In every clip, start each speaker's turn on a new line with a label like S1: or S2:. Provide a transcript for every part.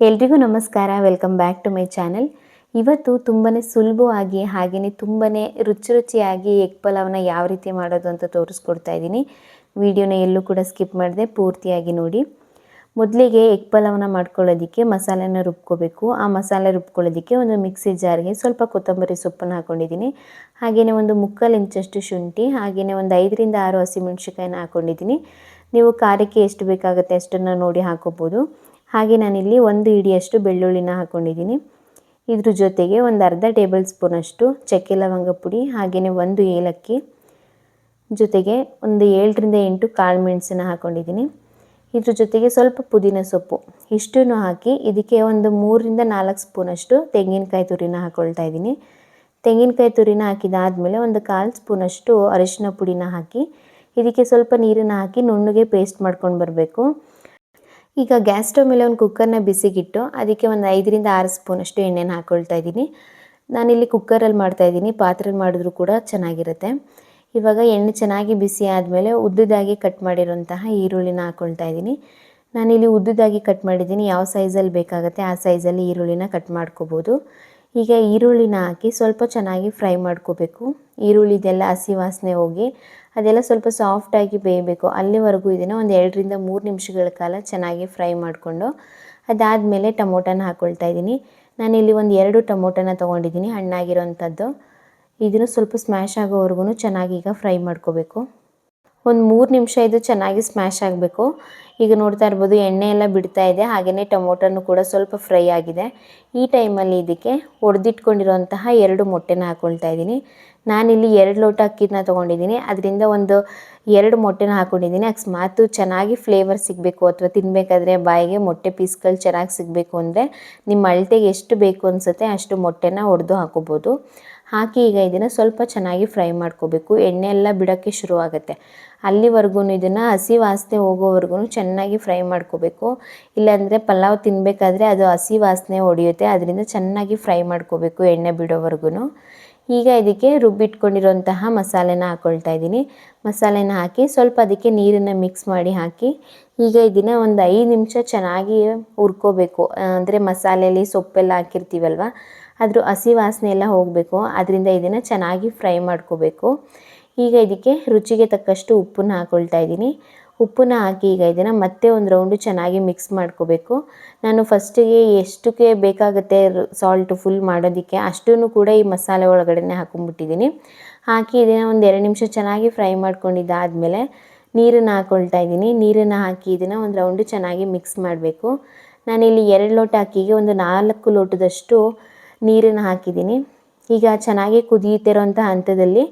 S1: ಎಲ್ರಿಗೂ ನಮಸ್ಕಾರ welcome back to my channel ಇವತ್ತು ತುಂಬಾ ಸುಲಭವಾಗಿ ಹಾಗೆಯೇ ತುಂಬಾ ರುಚಿ ರುಚಿಯಾಗಿ ಎಗ್ ಪಲಾವ್ನ ಯಾವ ರೀತಿ ಮಾಡೋದು ಅಂತ ತೋರಿಸ್ಕೊಡ್ತಾ ಇದ್ದೀನಿ. ವಿಡಿಯೋನ ಎಲ್ಲೂ ಕೂಡ ಸ್ಕಿಪ್ ಮಾಡಿದೆ ಪೂರ್ತಿಯಾಗಿ ನೋಡಿ. ಮೊದಲಿಗೆ ಎಗ್ ಪಲಾವನ್ನ ಮಾಡ್ಕೊಳ್ಳೋದಕ್ಕೆ ಮಸಾಲೆನ ರುಬ್ಕೋಬೇಕು. ಆ ಮಸಾಲೆ ರುಬ್ಕೊಳ್ಳೋದಕ್ಕೆ ಒಂದು ಮಿಕ್ಸಿ ಜಾರ್ಗೆ ಸ್ವಲ್ಪ ಕೊತ್ತಂಬರಿ ಸೊಪ್ಪನ್ನು ಹಾಕ್ಕೊಂಡಿದ್ದೀನಿ ಹಾಗೆಯೇ ಒಂದು ಮುಕ್ಕಾಲು ಇಂಚಷ್ಟು ಶುಂಠಿ ಹಾಗೆಯೇ ಒಂದು ಐದರಿಂದ ಆರು ಹಸಿಮೆಣ್ಸಿಕಾಯಿನ ಹಾಕ್ಕೊಂಡಿದ್ದೀನಿ ನೀವು ಖಾರಕ್ಕೆ ಎಷ್ಟು ಬೇಕಾಗುತ್ತೆ ಅಷ್ಟನ್ನು ನೋಡಿ ಹಾಕೋಬೋದು. ಹಾಗೆ ನಾನಿಲ್ಲಿ ಒಂದು ಹಿಡಿಯಷ್ಟು ಬೆಳ್ಳುಳ್ಳಿನ ಹಾಕ್ಕೊಂಡಿದ್ದೀನಿ ಇದ್ರ ಜೊತೆಗೆ ಒಂದು ಅರ್ಧ ಟೇಬಲ್ ಸ್ಪೂನಷ್ಟು ಚಕ್ಕೆ ಲವಂಗ ಪುಡಿ, ಹಾಗೆಯೇ ಒಂದು ಏಲಕ್ಕಿ, ಜೊತೆಗೆ ಒಂದು ಏಳರಿಂದ ಎಂಟು ಕಾಳು ಮೆಣಸನ್ನು ಹಾಕ್ಕೊಂಡಿದ್ದೀನಿ ಇದ್ರ ಜೊತೆಗೆ ಸ್ವಲ್ಪ ಪುದೀನ ಸೊಪ್ಪು, ಇಷ್ಟನ್ನು ಹಾಕಿ ಇದಕ್ಕೆ ಒಂದು ಮೂರರಿಂದ ನಾಲ್ಕು ಸ್ಪೂನಷ್ಟು ತೆಂಗಿನಕಾಯಿ ತುರಿನ ಹಾಕ್ಕೊಳ್ತಾ ಇದ್ದೀನಿ. ತೆಂಗಿನಕಾಯಿ ತುರಿನ ಹಾಕಿದಾದಮೇಲೆ ಒಂದು ಕಾಲು ಸ್ಪೂನಷ್ಟು ಅರಿಶಿನ ಪುಡಿನ ಹಾಕಿ, ಇದಕ್ಕೆ ಸ್ವಲ್ಪ ನೀರನ್ನು ಹಾಕಿ ನುಣ್ಣಗೆ ಪೇಸ್ಟ್ ಮಾಡ್ಕೊಂಡು ಬರಬೇಕು. ಈಗ ಗ್ಯಾಸ್ ಸ್ಟವ್ ಮೇಲೆ ಒಂದು ಕುಕ್ಕರ್ನ ಬಿಸಿಗಿಟ್ಟು ಅದಕ್ಕೆ ಒಂದು ಐದರಿಂದ ಆರು ಸ್ಪೂನಷ್ಟು ಎಣ್ಣೆನ ಹಾಕ್ಕೊಳ್ತಾ ಇದ್ದೀನಿ. ನಾನಿಲ್ಲಿ ಕುಕ್ಕರಲ್ಲಿ ಮಾಡ್ತಾಯಿದ್ದೀನಿ ಪಾತ್ರೆಲಿ ಮಾಡಿದ್ರೂ ಕೂಡ ಚೆನ್ನಾಗಿರುತ್ತೆ. ಇವಾಗ ಎಣ್ಣೆ ಚೆನ್ನಾಗಿ ಬಿಸಿ ಆದಮೇಲೆ ಉದ್ದದಾಗಿ ಕಟ್ ಮಾಡಿರುವಂತಹ ಈರುಳ್ಳಿನ ಹಾಕ್ಕೊಳ್ತಾ ಇದ್ದೀನಿ. ನಾನಿಲ್ಲಿ ಉದ್ದದಾಗಿ ಕಟ್ ಮಾಡಿದ್ದೀನಿ, ಯಾವ ಸೈಜಲ್ಲಿ ಬೇಕಾಗುತ್ತೆ ಆ ಸೈಜಲ್ಲಿ ಈರುಳ್ಳಿನ ಕಟ್ ಮಾಡ್ಕೋಬೋದು. ಈಗ ಈರುಳ್ಳಿನ ಹಾಕಿ ಸ್ವಲ್ಪ ಚೆನ್ನಾಗಿ ಫ್ರೈ ಮಾಡ್ಕೋಬೇಕು. ಈರುಳ್ಳಿದೆಲ್ಲ ಹಸಿ ವಾಸನೆ ಹೋಗಿ ಅದೆಲ್ಲ ಸ್ವಲ್ಪ ಸಾಫ್ಟಾಗಿ ಬೇಯಬೇಕು. ಅಲ್ಲಿವರೆಗೂ ಇದನ್ನು ಒಂದು ಎರಡರಿಂದ ಮೂರು ನಿಮಿಷಗಳ ಕಾಲ ಚೆನ್ನಾಗಿ ಫ್ರೈ ಮಾಡಿಕೊಂಡು ಅದಾದಮೇಲೆ ಟೊಮೊಟೊನ ಹಾಕ್ಕೊಳ್ತಾ ಇದ್ದೀನಿ. ನಾನಿಲ್ಲಿ ಒಂದು ಎರಡು ಟೊಮೊಟೊನ ತೊಗೊಂಡಿದ್ದೀನಿ ಹಣ್ಣಾಗಿರೋಂಥದ್ದು ಇದನ್ನು ಸ್ವಲ್ಪ ಸ್ಮ್ಯಾಶ್ ಆಗೋವರೆಗೂ ಚೆನ್ನಾಗಿ ಈಗ ಫ್ರೈ ಮಾಡ್ಕೋಬೇಕು. ಒಂದು ಮೂರು ನಿಮಿಷ ಇದು ಚೆನ್ನಾಗಿ ಸ್ಮ್ಯಾಶ್ ಆಗಬೇಕು. ಈಗ ನೋಡ್ತಾ ಇರ್ಬೋದು ಎಣ್ಣೆ ಎಲ್ಲ ಬಿಡ್ತಾ ಇದೆ ಹಾಗೆಯೇ ಟೊಮೊಟೊನು ಕೂಡ ಸ್ವಲ್ಪ ಫ್ರೈ ಆಗಿದೆ. ಈ ಟೈಮಲ್ಲಿ ಇದಕ್ಕೆ ಒಡೆದಿಟ್ಕೊಂಡಿರುವಂತಹ ಎರಡು ಮೊಟ್ಟೆನ ಹಾಕ್ಕೊಳ್ತಾ ಇದ್ದೀನಿ. ನಾನಿಲ್ಲಿ ಎರಡು ಲೋಟ ಅಕ್ಕಿನ ತೊಗೊಂಡಿದ್ದೀನಿ. ಅದರಿಂದ ಒಂದು ಎರಡು ಮೊಟ್ಟೆನ ಹಾಕ್ಕೊಂಡಿದ್ದೀನಿ ಅಕಸ್ಮಾತು ಚೆನ್ನಾಗಿ ಫ್ಲೇವರ್ ಸಿಗಬೇಕು. ಅಥವಾ ತಿನ್ನಬೇಕಾದ್ರೆ ಬಾಯಿಗೆ ಮೊಟ್ಟೆ ಪೀಸ್ಗಳು ಚೆನ್ನಾಗಿ ಸಿಗಬೇಕು ಅಂದರೆ, ನಿಮ್ಮ ಅಳತೆಗೆ ಎಷ್ಟು ಬೇಕು ಅನಿಸುತ್ತೆ ಅಷ್ಟು ಮೊಟ್ಟೆನ ಒಡೆದು ಹಾಕೋಬೋದು. ಹಾಕಿ ಈಗ ಇದನ್ನು ಸ್ವಲ್ಪ ಚೆನ್ನಾಗಿ ಫ್ರೈ ಮಾಡ್ಕೋಬೇಕು. ಎಣ್ಣೆ ಎಲ್ಲ ಬಿಡೋಕ್ಕೆ ಶುರುವಾಗುತ್ತೆ. ಅಲ್ಲಿವರೆಗೂ ಇದನ್ನು ಹಸಿ ವಾಸನೆ ಹೋಗೋವರೆಗೂ ಚೆನ್ನಾಗಿ ಫ್ರೈ ಮಾಡ್ಕೋಬೇಕು. ಇಲ್ಲಾಂದರೆ ಪಲಾವ್ ತಿನ್ನಬೇಕಾದ್ರೆ ಅದು ಹಸಿ ವಾಸನೆ ಹೊಡೆಯುತ್ತೆ. ಅದರಿಂದ ಚೆನ್ನಾಗಿ ಫ್ರೈ ಮಾಡ್ಕೋಬೇಕು ಎಣ್ಣೆ ಬಿಡೋವರೆಗೂ. ಈಗ ಇದಕ್ಕೆ ರುಬ್ಬಿಟ್ಕೊಂಡಿರೋಂತಹ ಮಸಾಲೆನ ಹಾಕ್ಕೊಳ್ತಾ ಇದ್ದೀನಿ. ಮಸಾಲೆನ ಹಾಕಿ ಸ್ವಲ್ಪ ಅದಕ್ಕೆ ನೀರನ್ನು ಮಿಕ್ಸ್ ಮಾಡಿ ಹಾಕಿ ಈಗ ಇದನ್ನು ಒಂದು ಐದು ನಿಮಿಷ ಚೆನ್ನಾಗಿ ಹುರ್ಕೋಬೇಕು. ಅಂದರೆ ಮಸಾಲೆಯಲ್ಲಿ ಸೊಪ್ಪೆಲ್ಲ ಹಾಕಿರ್ತೀವಲ್ವ? ಅದ್ರ ಹಸಿ ವಾಸನೆ ಎಲ್ಲ ಹೋಗಬೇಕು. ಅದರಿಂದ ಇದನ್ನು ಚೆನ್ನಾಗಿ ಫ್ರೈ ಮಾಡ್ಕೋಬೇಕು. ಈಗ ಇದಕ್ಕೆ ರುಚಿಗೆ ತಕ್ಕಷ್ಟು ಉಪ್ಪನ್ನ ಹಾಕ್ಕೊಳ್ತಾ ಇದ್ದೀನಿ. ಉಪ್ಪನ್ನ ಹಾಕಿ ಈಗ ಇದನ್ನು ಮತ್ತೆ ಒಂದು ರೌಂಡು ಚೆನ್ನಾಗಿ ಮಿಕ್ಸ್ ಮಾಡ್ಕೋಬೇಕು. ನಾನು ಫಸ್ಟಿಗೆ ಎಷ್ಟಕ್ಕೆ ಬೇಕಾಗುತ್ತೆ ಸಾಲ್ಟ್ ಫುಲ್ ಮಾಡೋದಕ್ಕೆ ಅಷ್ಟೂ ಕೂಡ ಈ ಮಸಾಲೆ ಒಳಗಡೆ ಹಾಕೊಂಡ್ಬಿಟ್ಟಿದ್ದೀನಿ. ಹಾಕಿ ಇದನ್ನು ಒಂದು ಎರಡು ನಿಮಿಷ ಚೆನ್ನಾಗಿ ಫ್ರೈ ಮಾಡ್ಕೊಂಡಿದ್ದಾದಮೇಲೆ ನೀರನ್ನು ಹಾಕ್ಕೊಳ್ತಾ ಇದ್ದೀನಿ. ನೀರನ್ನು ಹಾಕಿ ಇದನ್ನು ಒಂದು ರೌಂಡು ಚೆನ್ನಾಗಿ ಮಿಕ್ಸ್ ಮಾಡಬೇಕು. ನಾನಿಲ್ಲಿ ಎರಡು ಲೋಟ ಅಕ್ಕಿಗೆ ಒಂದು ನಾಲ್ಕು ಲೋಟದಷ್ಟು ನೀರನ್ನು ಹಾಕಿದ್ದೀನಿ. ಈಗ ಚೆನ್ನಾಗಿ ಕುದಿಯುತ್ತಿರೋಂಥ ಹಂತದಲ್ಲಿ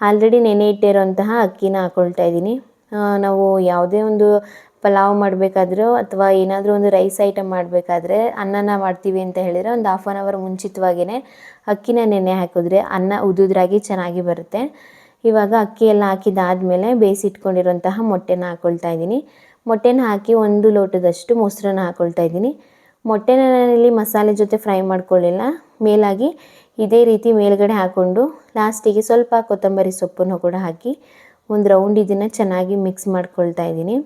S1: ಆಲ್ರೆಡಿ ನೆನೆ ಇಟ್ಟಿರೋಂತಹ ಅಕ್ಕಿನ ಹಾಕ್ಕೊಳ್ತಾ ಇದ್ದೀನಿ. ನಾವು ಯಾವುದೇ ಒಂದು ಪಲಾವ್ ಮಾಡಬೇಕಾದ್ರೂ ಅಥವಾ ಏನಾದರೂ ಒಂದು ರೈಸ್ ಐಟಮ್ ಮಾಡಬೇಕಾದ್ರೆ ಅನ್ನನ ಮಾಡ್ತೀವಿ ಅಂತ ಹೇಳಿದರೆ ಒಂದು ಹಾಫ್ ಆನ್ ಅವರ್ ಮುಂಚಿತವಾಗಿಯೇ ಅಕ್ಕಿನ ನೆನೆ ಹಾಕಿದ್ರೆ ಅನ್ನ ಉದುದ್ರಾಗಿ ಚೆನ್ನಾಗಿ ಬರುತ್ತೆ. ಇವಾಗ ಅಕ್ಕಿ ಎಲ್ಲ ಹಾಕಿದಾದಮೇಲೆ ಬೇಯಿಸಿಟ್ಕೊಂಡಿರೋಂತಹ ಮೊಟ್ಟೆನ ಹಾಕ್ಕೊಳ್ತಾ ಇದ್ದೀನಿ. ಮೊಟ್ಟೆನ ಹಾಕಿ ಒಂದು ಲೋಟದಷ್ಟು ಮೊಸರನ್ನ ಹಾಕ್ಕೊಳ್ತಾ ಇದ್ದೀನಿ. ಮೊಟ್ಟೆನ ನಾನಿಲ್ಲಿ ಮಸಾಲೆ ಜೊತೆ ಫ್ರೈ ಮಾಡ್ಕೊಳ್ಳಿಲ್ಲ. ಮೇಲಾಗಿ ಇದೇ ರೀತಿ ಮೇಲ್ಗಡೆ ಹಾಕ್ಕೊಂಡು ಲಾಸ್ಟಿಗೆ ಸ್ವಲ್ಪ ಕೊತ್ತಂಬರಿ ಸೊಪ್ಪನ್ನು ಕೂಡ ಹಾಕಿ ಒಂದು ರೌಂಡ್ ಇದನ್ನು ಚೆನ್ನಾಗಿ ಮಿಕ್ಸ್ ಮಾಡ್ಕೊಳ್ತಾ ಇದ್ದೀನಿ.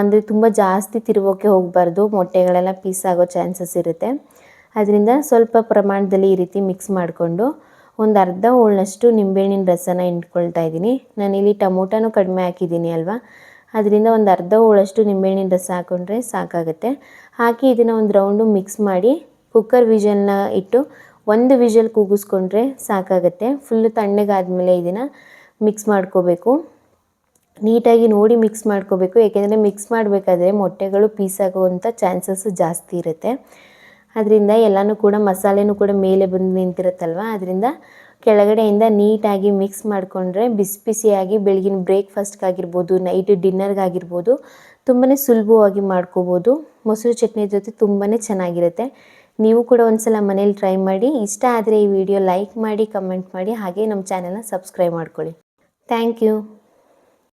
S1: ಅಂದರೆ ತುಂಬ ಜಾಸ್ತಿ ತಿರುಗೋಕ್ಕೆ ಹೋಗಬಾರ್ದು. ಮೊಟ್ಟೆಗಳೆಲ್ಲ ಪೀಸ್ ಆಗೋ ಚಾನ್ಸಸ್ ಇರುತ್ತೆ. ಅದರಿಂದ ಸ್ವಲ್ಪ ಪ್ರಮಾಣದಲ್ಲಿ ಈ ರೀತಿ ಮಿಕ್ಸ್ ಮಾಡಿಕೊಂಡು ಒಂದು ಅರ್ಧ ಹೋಳನಷ್ಟು ನಿಂಬೆಹಣ್ಣಿನ ರಸನ ಇಟ್ಕೊಳ್ತಾ ಇದ್ದೀನಿ. ನಾನಿಲ್ಲಿ ಟೊಮೊಟೊನೂ ಕಡಿಮೆ ಹಾಕಿದ್ದೀನಿ ಅಲ್ವಾ? ಅದರಿಂದ ಒಂದು ಅರ್ಧ ಹೋಳಷ್ಟು ನಿಂಬೆಹಣ್ಣಿನ ರಸ ಹಾಕೊಂಡ್ರೆ ಸಾಕಾಗುತ್ತೆ. ಹಾಕಿ ಇದನ್ನು ಒಂದು ರೌಂಡು ಮಿಕ್ಸ್ ಮಾಡಿ ಕುಕ್ಕರ್ ವಿಜಲ್ನ ಇಟ್ಟು ಒಂದು ವಿಷಲ್ ಕೂಗಿಸ್ಕೊಂಡ್ರೆ ಸಾಕಾಗುತ್ತೆ. ಫುಲ್ಲು ತಣ್ಣಗಾದಮೇಲೆ ಇದನ್ನು ಮಿಕ್ಸ್ ಮಾಡ್ಕೋಬೇಕು. ನೀಟಾಗಿ ನೋಡಿ ಮಿಕ್ಸ್ ಮಾಡ್ಕೋಬೇಕು. ಏಕೆಂದರೆ ಮಿಕ್ಸ್ ಮಾಡಬೇಕಾದ್ರೆ ಮೊಟ್ಟೆಗಳು ಪೀಸ್ ಆಗುವಂಥ ಚಾನ್ಸಸ್ ಜಾಸ್ತಿ ಇರುತ್ತೆ. ಅದರಿಂದ ಎಲ್ಲನೂ ಕೂಡ ಮಸಾಲೆನೂ ಕೂಡ ಮೇಲೆ ಬಂದು ನಿಂತಿರುತ್ತಲ್ವ? ಅದರಿಂದ ಕೆಳಗಡೆಯಿಂದ ನೀಟಾಗಿ ಮಿಕ್ಸ್ ಮಾಡಿಕೊಂಡ್ರೆ ಬಿಸಿ ಬಿಸಿಯಾಗಿ ಬೆಳಗಿನ ಬ್ರೇಕ್ಫಾಸ್ಟ್ಗಾಗಿರ್ಬೋದು ನೈಟ್ ಡಿನ್ನರ್ಗಾಗಿರ್ಬೋದು ತುಂಬಾ ಸುಲಭವಾಗಿ ಮಾಡ್ಕೋಬೋದು. ಮೊಸರು ಚಟ್ನಿ ಜೊತೆ ತುಂಬಾ ಚೆನ್ನಾಗಿರುತ್ತೆ. ನೀವು ಕೂಡ ಒಂದ್ಸಲ ಮನೇಲಿ ಟ್ರೈ ಮಾಡಿ, ಇಷ್ಟ ಆದರೆ ಈ ವಿಡಿಯೋ ಲೈಕ್ ಮಾಡಿ ಕಮೆಂಟ್ ಮಾಡಿ, ಹಾಗೆ ನಮ್ಮ ಚಾನಲ್ನ ಸಬ್ಸ್ಕ್ರೈಬ್ ಮಾಡ್ಕೊಳ್ಳಿ. Thank you